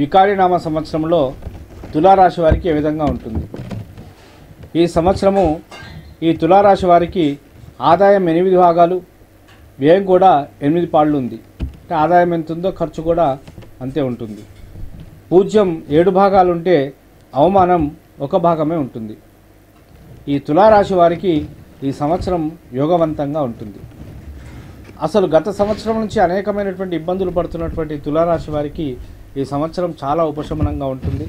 వికారినామ సంవత్సరంలో తులారాశి వారికి ఏ విధంగా ఉంటుంది? ఈ సంవత్సరము ఈ తులారాశి వారికి ఆదాయం ఎనిమిది భాగాలు వ్యయం కూడా ఎనిమిది పాళ్ళు ఉంది. అంటే ఆదాయం ఎంత ఉందో ఖర్చు కూడా అంతే ఉంటుంది. పూజ్యం ఏడు భాగాలు ఉంటే అవమానం ఒక భాగమే ఉంటుంది. ఈ తులారాశి వారికి ఈ సంవత్సరం యోగవంతంగా ఉంటుంది. అసలు గత సంవత్సరం నుంచి అనేకమైనటువంటి ఇబ్బందులు పడుతున్నటువంటి తులారాశి వారికి ఈ సంవత్సరం చాలా ఉపశమనంగా ఉంటుంది.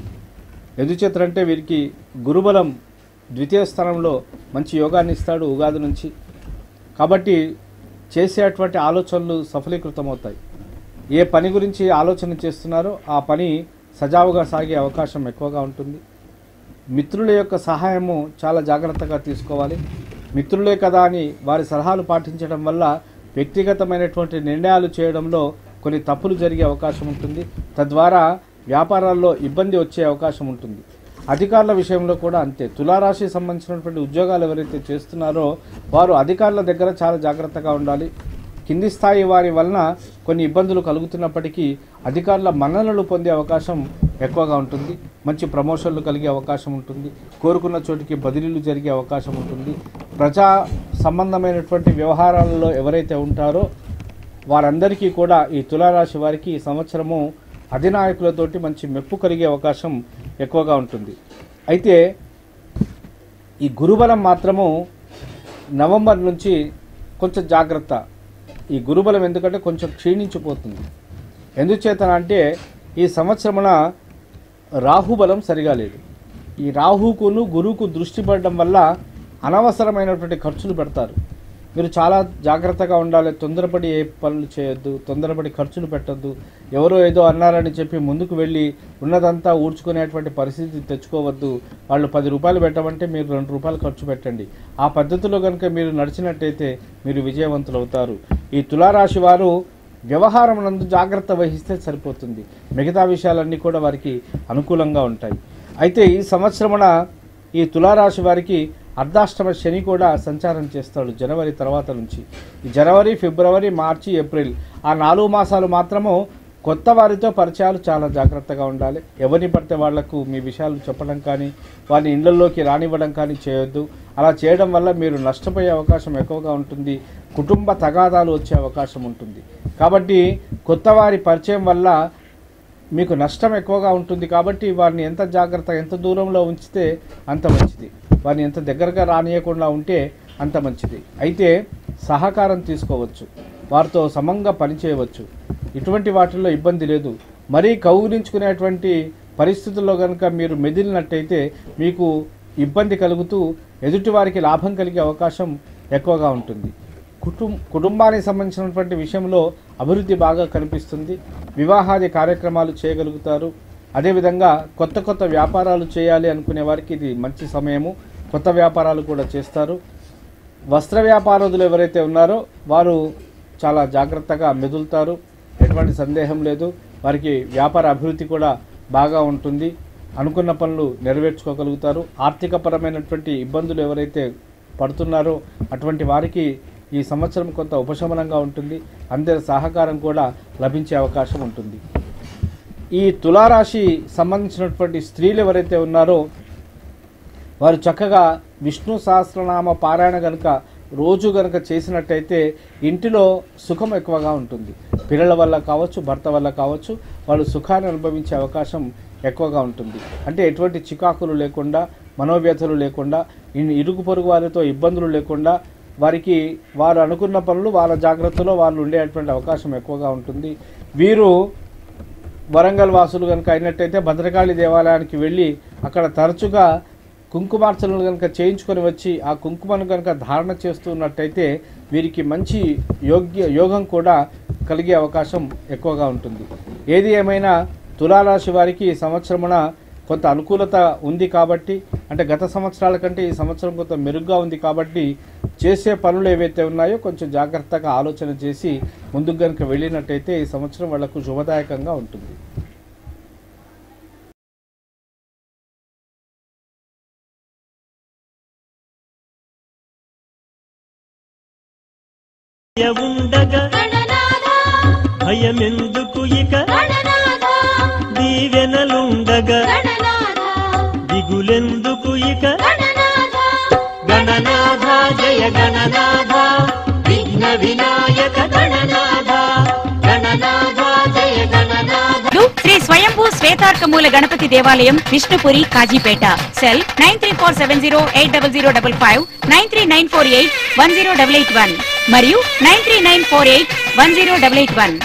ఎందుచేతంటే వీరికి గురుబలం ద్వితీయ స్థానంలో మంచి యోగాన్ని ఇస్తాడు ఉగాది నుంచి. కాబట్టి చేసేటువంటి ఆలోచనలు సఫలీకృతమవుతాయి. ఏ పని గురించి ఆలోచన చేస్తున్నారో ఆ పని సజావుగా సాగే అవకాశం ఎక్కువగా ఉంటుంది. మిత్రుల యొక్క సహాయము చాలా జాగ్రత్తగా తీసుకోవాలి. మిత్రులే కదా అని వారి సలహాలు పాటించడం వల్ల వ్యక్తిగతమైనటువంటి నిర్ణయాలు చేయడంలో కొన్ని తప్పులు జరిగే అవకాశం ఉంటుంది. తద్వారా వ్యాపారాల్లో ఇబ్బంది వచ్చే అవకాశం ఉంటుంది. అధికారుల విషయంలో కూడా అంతే. తులారాశి సంబంధించినటువంటి ఉద్యోగాలు ఎవరైతే చేస్తున్నారో వారు అధికారుల దగ్గర చాలా జాగ్రత్తగా ఉండాలి. కింది స్థాయి వారి వలన కొన్ని ఇబ్బందులు కలుగుతున్నప్పటికీ అధికారుల మన్ననలు పొందే అవకాశం ఎక్కువగా ఉంటుంది. మంచి ప్రమోషన్లు కలిగే అవకాశం ఉంటుంది. కోరుకున్న చోటికి బదిలీలు జరిగే అవకాశం ఉంటుంది. ప్రజా సంబంధమైనటువంటి వ్యవహారాలలో ఎవరైతే ఉంటారో వారందరికీ కూడా ఈ తులారాశి వారికి ఈ సంవత్సరము అధినాయకులతోటి మంచి మెప్పు కలిగే అవకాశం ఎక్కువగా ఉంటుంది. అయితే ఈ గురుబలం మాత్రము నవంబర్ నుంచి కొంచెం జాగ్రత్త. ఈ గురుబలం ఎందుకంటే కొంచెం క్షీణించిపోతుంది. ఎందుచేతన అంటే ఈ సంవత్సరమున రాహుబలం సరిగా లేదు. ఈ రాహుకును గురువుకు దృష్టి పడడం వల్ల అనవసరమైనటువంటి ఖర్చులు పెడతారు. మీరు చాలా జాగ్రత్తగా ఉండాలి. తొందరపడి ఏ పనులు చేయొద్దు. తొందరపడి ఖర్చులు పెట్టొద్దు. ఎవరో ఏదో అన్నారని చెప్పి ముందుకు వెళ్ళి ఉన్నదంతా ఊడ్చుకునేటువంటి పరిస్థితి తెచ్చుకోవద్దు. వాళ్ళు పది రూపాయలు పెట్టమంటే మీరు రెండు రూపాయలు ఖర్చు పెట్టండి. ఆ పద్ధతిలో కనుక మీరు నడిచినట్టయితే మీరు విజయవంతులు అవుతారు. ఈ తులారాశి వారు వ్యవహారం నందు జాగ్రత్త వహిస్తే సరిపోతుంది. మిగతా విషయాలన్నీ కూడా వారికి అనుకూలంగా ఉంటాయి. అయితే ఈ సంవత్సరమున ఈ తులారాశి వారికి అర్ధాష్టమ శని కూడా సంచారం చేస్తాడు జనవరి తర్వాత నుంచి. జనవరి ఫిబ్రవరి మార్చి ఏప్రిల్ ఆ నాలుగు మాసాలు మాత్రము కొత్త వారితో పరిచయాలు చాలా జాగ్రత్తగా ఉండాలి. ఎవరిని పడితే వాళ్ళకు మీ విషయాలు చెప్పడం కానీ వారిని ఇళ్ళలోకి రానివ్వడం కానీ చేయొద్దు. అలా చేయడం వల్ల మీరు నష్టపోయే అవకాశం ఎక్కువగా ఉంటుంది. కుటుంబ తగాదాలు వచ్చే అవకాశం ఉంటుంది. కాబట్టి కొత్త వారి పరిచయం వల్ల మీకు నష్టం ఎక్కువగా ఉంటుంది కాబట్టి వారిని ఎంత జాగ్రత్త ఎంత దూరంలో ఉంచితే అంత మంచిది. వారిని ఎంత దగ్గరగా రానియకుండా ఉంటే అంత మంచిది. అయితే సహకారం తీసుకోవచ్చు. వారితో సమంగా పనిచేయవచ్చు. ఇటువంటి వాటిల్లో ఇబ్బంది లేదు. మరీ కౌగులించుకునేటువంటి పరిస్థితుల్లో కనుక మీరు మెదిలినట్టయితే మీకు ఇబ్బంది కలుగుతూ ఎదుటివారికి లాభం కలిగే అవకాశం ఎక్కువగా ఉంటుంది. కుటుం కుటుంబానికి సంబంధించినటువంటి విషయంలో అభివృద్ధి బాగా కనిపిస్తుంది. వివాహాది కార్యక్రమాలు చేయగలుగుతారు. అదేవిధంగా కొత్త కొత్త వ్యాపారాలు చేయాలి అనుకునే వారికి ఇది మంచి సమయము. కొత్త వ్యాపారాలు కూడా చేస్తారు. వస్త్ర వ్యాపారులు ఎవరైతే ఉన్నారో వారు చాలా జాగ్రత్తగా మెదులుతారు. ఎటువంటి సందేహం లేదు. వారికి వ్యాపార అభివృద్ధి కూడా బాగా ఉంటుంది. అనుకున్న పనులు నెరవేర్చుకోగలుగుతారు. ఆర్థికపరమైనటువంటి ఇబ్బందులు ఎవరైతే పడుతున్నారో అటువంటి వారికి ఈ సంవత్సరం కొంత ఉపశమనంగా ఉంటుంది. అందరి సహకారం కూడా లభించే అవకాశం ఉంటుంది. ఈ తులారాశి సంబంధించినటువంటి స్త్రీలు ఎవరైతే ఉన్నారో వారు చక్కగా విష్ణు సహస్రనామ పారాయణ గనుక రోజు గనుక చేసినట్టయితే ఇంటిలో సుఖం ఎక్కువగా ఉంటుంది. పిల్లల వల్ల కావచ్చు భర్త వల్ల కావచ్చు వాళ్ళు సుఖాన్ని అనుభవించే అవకాశం ఎక్కువగా ఉంటుంది. అంటే ఎటువంటి చికాకులు లేకుండా మనోవ్యథలు లేకుండా ఇరుగు పొరుగు వారితో ఇబ్బందులు లేకుండా వారికి వారు అనుకున్న పనులు వాళ్ళ జాగ్రత్తలో వాళ్ళు ఉండేటువంటి అవకాశం ఎక్కువగా ఉంటుంది. వీరు వరంగల్ వాసులు కనుక అయినట్టయితే భద్రకాళి దేవాలయానికి వెళ్ళి అక్కడ తరచుగా కుంకుమార్చనలు కనుక చేయించుకొని వచ్చి ఆ కుంకుమను కనుక ధారణ చేస్తున్నట్టయితే వీరికి మంచి యోగ్య యోగం కూడా కలిగే అవకాశం ఎక్కువగా ఉంటుంది. ఏది ఏమైనా తులారాశి వారికి సంవత్సరమున కొంత అనుకూలత ఉంది కాబట్టి అంటే గత సంవత్సరాల కంటే ఈ సంవత్సరం కొంత మెరుగ్గా ఉంది కాబట్టి చేసే పనులు ఏవైతే ఉన్నాయో కొంచెం జాగ్రత్తగా ఆలోచన చేసి ముందుకు కనుక వెళ్ళినట్టయితే ఈ సంవత్సరం వాళ్ళకు శుభదాయకంగా ఉంటుంది. భయమెందుకు ఇక? దీవెనలుండగా గణనాథ! గణనాథ విఘ్న వినాయక గణనాథ గణనాథ జయ గణనాథ శ్రీ స్వయంభూ శ్వేతార్కమూల గణపతి దేవాలయం Vishnupuri Kazipet. Cell nine three four seven zero eight double zero double five nine three nine four eight one zero double eight one. మరియు nine three nine four eight one zero double eight one.